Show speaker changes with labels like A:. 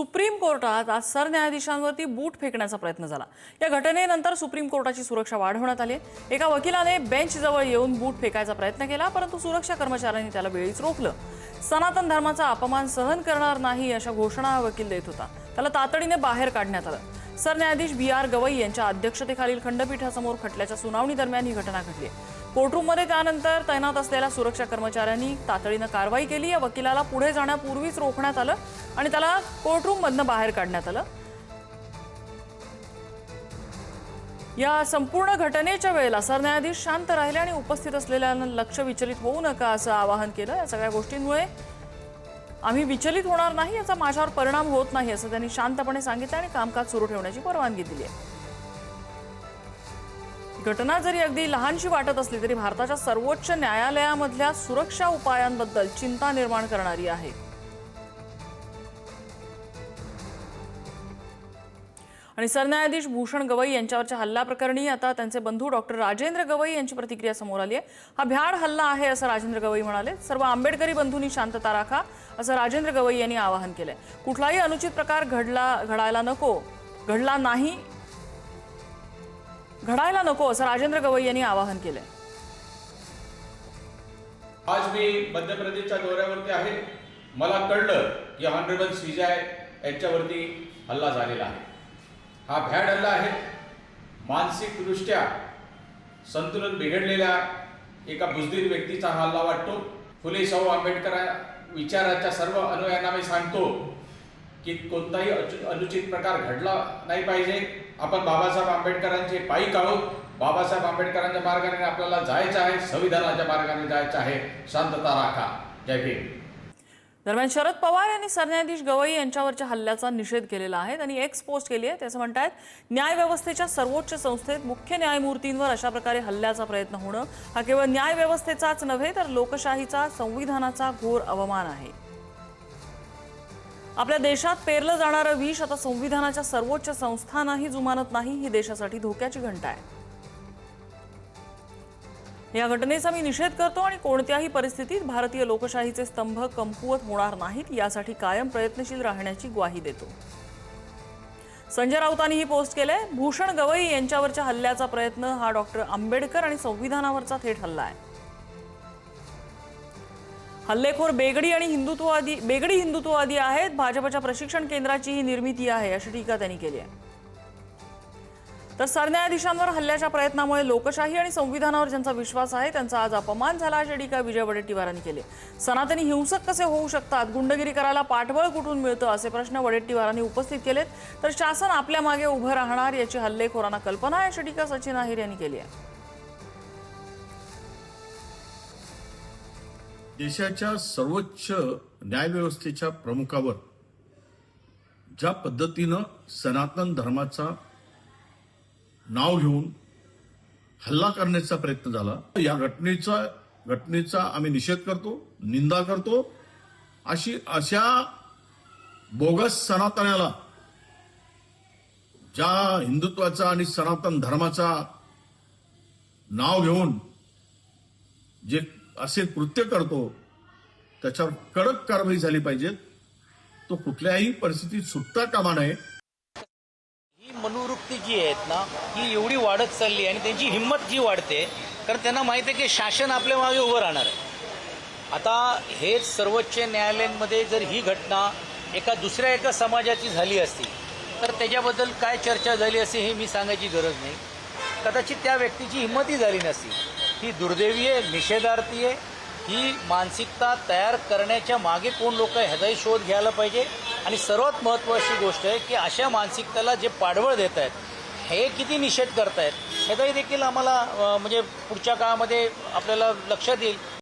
A: Supreme कोर्टात आज सरन्यायाधीशांवरती बूट फेकण्याचा प्रयत्न झाला. या घटनेनंतर सुप्रीम कोर्टाची सुरक्षा वाढवण्यात आली एका वकिलाने बेंचजवळ येऊन बूट फेकायचा प्रयत्न केला परंतु सुरक्षा कर्मचाऱ्यांनी त्याला वेळीच रोखलं. सनातन धर्माचा अपमान सहन करणार नाही अशा घोषणा हा वकील देत होता. त्याला तातडीने बाहेर काढण्यात आलं. सरन्यायाधीश बी आर गवई यांच्या अध्यक्षतेखालील खंडपीठासमोर खटल्याच्या सुनावणी दरम्यान ही घटना घडली कोर्टरूममध्ये त्यानंतर तैनात असलेल्या सुरक्षा कर्मचाऱ्यांनी तातडीनं कारवाई केली. या वकिलाला पुढे जाण्यापूर्वीच रोखण्यात आलं आणि त्याला कोर्टरूममधनं बाहेर काढण्यात आलं. या संपूर्ण घटनेच्या वेळेला सरन्यायाधीश शांत राहिले आणि उपस्थित असलेल्यांना लक्ष विचलित होऊ नका असं आवाहन केलं. या सगळ्या गोष्टींमुळे आम्ही विचलित होणार नाही याचा माझ्यावर परिणाम होत नाही असं त्यांनी शांतपणे सांगितलं आणि कामकाज सुरू ठेवण्याची परवानगी दिली आहे. घटना जरी अगदी लहानशी वाटत असली तरी भारताच्या सर्वोच्च न्यायालयामधल्या सुरक्षा उपायांबद्दल चिंता निर्माण करणारी आहे. आणि सरन्यायाधीश भूषण गवई यांच्यावरच्या हल्ल्याप्रकरणी आता त्यांचे बंधू डॉक्टर राजेंद्र गवई यांची प्रतिक्रिया समोर आली आहे. हा भ्याड हल्ला आहे असं राजेंद्र गवई म्हणाले. सर्व आंबेडकरी बंधूंनी शांतता राखा असं राजेंद्र गवई यांनी आवाहन केलंय. कुठलाही अनुचित प्रकार घडला घडायला नको घडला नाही घडायला नको असं राजेंद्र गवई यांनी आवाहन केलंय.
B: आज मी मध्य प्रदेशच्या दौऱ्यावरती आहे. मला कळलं की ऑनरेबल श्रीजाय यांच्यावरती हल्ला झालेला आहे. हा भॅड हल्ला आहे. मानसिकदृष्ट्या संतुलन बिघडलेल्या एका बुजदीर व्यक्तीचा हा हल्ला वाटतो. फुले शाहू आंबेडकर विचाराच्या सर्व अनुयायांना मी सांगतो की कोणताही अचु- अनुचित प्रकार घडला नाही पाहिजे. आपण बाबासाहेब आंबेडकरांचे पायी आहोत. बाबासाहेब आंबेडकरांच्या मार्गाने आपल्याला जायचं आहे संविधानाच्या मार्गाने जायचं आहे. शांतता राखा. जय भीम.
A: दरम्यान शरद पवार यांनी सरन्यायाधीश गवई यांच्यावरच्या हल्ल्याचा निषेध केलेला आहे. त्यांनी एक्स पोस्ट केली आहे. त्याचं म्हणतायत न्यायव्यवस्थेच्या सर्वोच्च संस्थेत मुख्य न्यायमूर्तींवर अशा प्रकारे हल्ल्याचा प्रयत्न होणं हा केवळ न्यायव्यवस्थेचाच नव्हे तर लोकशाहीचा संविधानाचा घोर अवमान आहे. आपल्या देशात पेरलं जाणारं विष आता संविधानाच्या सर्वोच्च संस्थांनाही जुमानत नाही ही देशासाठी धोक्याची घंटा आहे. या घटनेचा मी निषेध करतो आणि कोणत्याही परिस्थितीत भारतीय लोकशाहीचे स्तंभ कमकुवत होणार नाहीत यासाठी कायम प्रयत्नशील राहण्याची ग्वाही देतो. संजय राऊतांनी ही पोस्ट केलंय. भूषण गवई यांच्यावरच्या हल्ल्याचा प्रयत्न हा डॉक्टर आंबेडकर आणि संविधानावरचा थेट हल्ला आहे. हल्लेखोर बेगडी आणि हिंदुत्ववादी बेगडी हिंदुत्ववादी आहेत. भाजपच्या प्रशिक्षण केंद्राची ही निर्मिती आहे अशी टीका त्यांनी केली आहे. तर सरन्यायाधीशांवर हल्ल्याच्या प्रयत्नामुळे लोकशाही आणि संविधानावर ज्यांचा विश्वास आहे त्यांचा आज अपमान झाला अशी टीका विजय वडेट्टीवारांनी केली सनातनी हिंसक कसे होऊ शकतात? गुंडगिरी करायला पाठबळ कुठून मिळतं? असे प्रश्न वडेट्टीवारांनी उपस्थित केलेत. तर शासन आपल्या मागे उभं राहणार याची हल्लेखोरांना कल्पना आहे अशी टीका सचिन अहिर यांनी केली आहे.
C: देशाच्या सर्वोच्च न्यायव्यवस्थेच्या प्रमुखावर ज्या पद्धतीनं सनातन धर्माचा नाव घेऊन हल्ला करण्याचा प्रयत्न झाला या घटनेचा घटनेचा आम्ही निषेध करतो निंदा करतो. अशी अशा बोगस सनातनाला ज्या हिंदुत्वाचा आणि सनातन धर्माचा नाव घेऊन जे असे कृत्य करतो त्याच्यावर कडक कारवाई झाली पाहिजे. तो कुठल्याही परिस्थितीत सुटता कामा नये.
D: ही मनोवृत्ती जी आहेत ना ही एवढी वाढत चालली आणि त्यांची हिंमत जी वाढते कारण त्यांना माहीत आहे की शासन आपल्या मागे उभं राहणार आहे. आता हेच सर्वोच्च न्यायालयांमध्ये जर ही घटना एका दुसऱ्या एका समाजाची झाली असती तर त्याच्याबद्दल काय चर्चा झाली असती हे मी सांगायची गरज नाही. कदाचित त्या व्यक्तीची हिंमतही झाली नसती. ही दुर्दैवी आहे निषेधार्थी आहे. ही मानसिकता तयार करण्याच्या मागे कोण लोक आहे ह्याचाही शोध घ्यायला पाहिजे. आणि सर्वात महत्त्वाची गोष्ट आहे की अशा मानसिकतेला जे पाठबळ देत आहेत हे किती निषेध करतायत ह्याचाही देखील आम्हाला म्हणजे पुढच्या काळामध्ये आपल्याला लक्षात येईल.